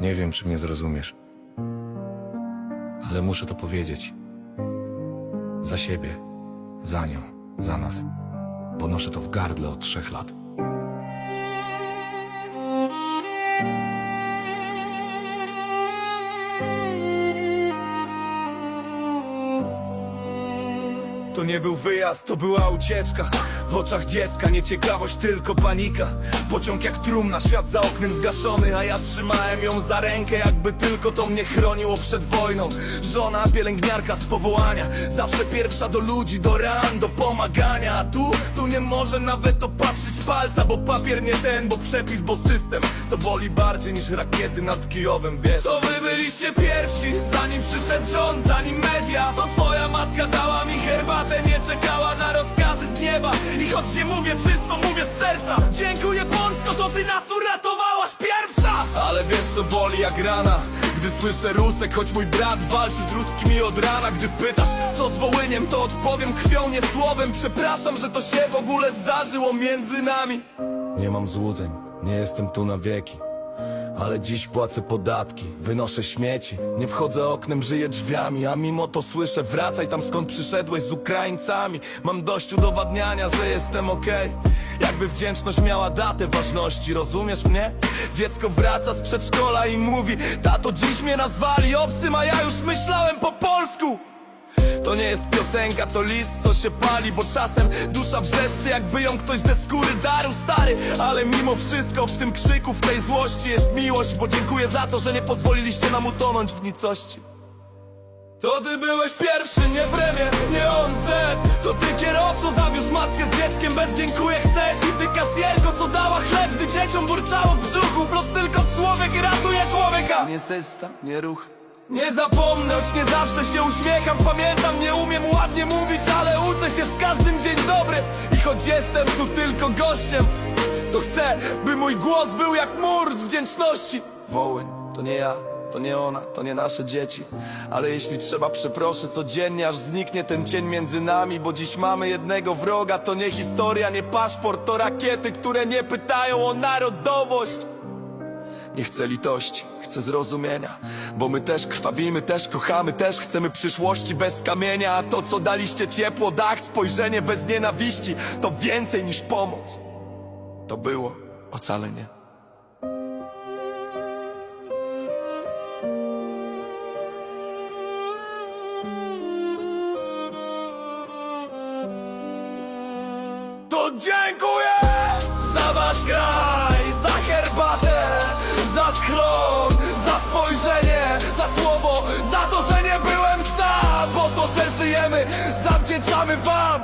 Nie wiem, czy mnie zrozumiesz. Ale muszę to powiedzieć. Za siebie, za nią, za nas. Bo noszę to w gardle od trzech lat. To nie był wyjazd, to była ucieczka. W oczach dziecka nie ciekawość, tylko panika. Pociąg jak trumna, świat za oknem zgaszony A ja trzymałem ją za rękę, jakby tylko to mnie chroniło przed wojną. Żona, pielęgniarka z powołania Zawsze pierwsza do ludzi, do ran, do pomagania. A tu, tu nie może nawet opatrzyć palca Bo papier nie ten, bo przepis, bo system. To boli bardziej niż rakiety nad Kijowem, wiesz. To wy byliście pierwsi, zanim przyszedł rząd, zanim media. To twoja matka dała mi herbatę, nie czekała na rozkazy z nieba. I choć nie mówię czysto, mówię z serca. Dziękuję Polsko, to ty nas uratowałaś pierwsza! Ale wiesz co boli jak rana? Gdy słyszę Rusek, choć mój brat walczy z ruskimi od rana. Gdy pytasz co z Wołyniem, to odpowiem krwią, nie słowem. Przepraszam, że to się w ogóle zdarzyło między nami. Nie mam złudzeń, nie jestem tu na wieki ale dziś płacę podatki, wynoszę śmieci. Nie wchodzę oknem, żyję drzwiami A mimo to słyszę, wracaj tam skąd przyszedłeś z Ukraińcami. Mam dość udowadniania, że jestem okej. Jakby wdzięczność miała datę ważności, rozumiesz mnie? Dziecko wraca z przedszkola i mówi Tato, dziś mnie nazwali obcym, a ja już myślałem po polsku to nie jest piosenka, to list, co się pali Bo czasem dusza wrzeszczy, jakby ją ktoś ze skóry darł stary. Ale mimo wszystko w tym krzyku, w tej złości jest miłość Bo dziękuję za to, że nie pozwoliliście nam utonąć w nicości. To ty byłeś pierwszy, nie premier, nie on Z To ty kierowco zawiózł matkę z dzieckiem bez dziękuję chcesz. I ty kasjerko, co dała chleb, gdy dzieciom burczało w brzuchu. Bo tylko człowiek ratuje człowieka. Nie system, nie ruch nie zapomnę, choć nie zawsze się uśmiecham. Pamiętam, nie umiem ładnie mówić, ale uczę się z każdym dzień dobry. I choć jestem tu tylko gościem To chcę, by mój głos był jak mur z wdzięczności. Wołyń, to nie ja, to nie ona, to nie nasze dzieci. Ale jeśli trzeba, przeproszę codziennie, aż zniknie ten cień między nami Bo dziś mamy jednego wroga, to nie historia, nie paszport To rakiety, które nie pytają o narodowość nie chcę litości, chcę zrozumienia Bo my też krwawimy, też kochamy Też chcemy przyszłości bez kamienia A to co daliście ciepło, dach, spojrzenie bez nienawiści To więcej niż pomoc. To było ocalenie. To dziękuję żyjemy, zawdzięczamy wam.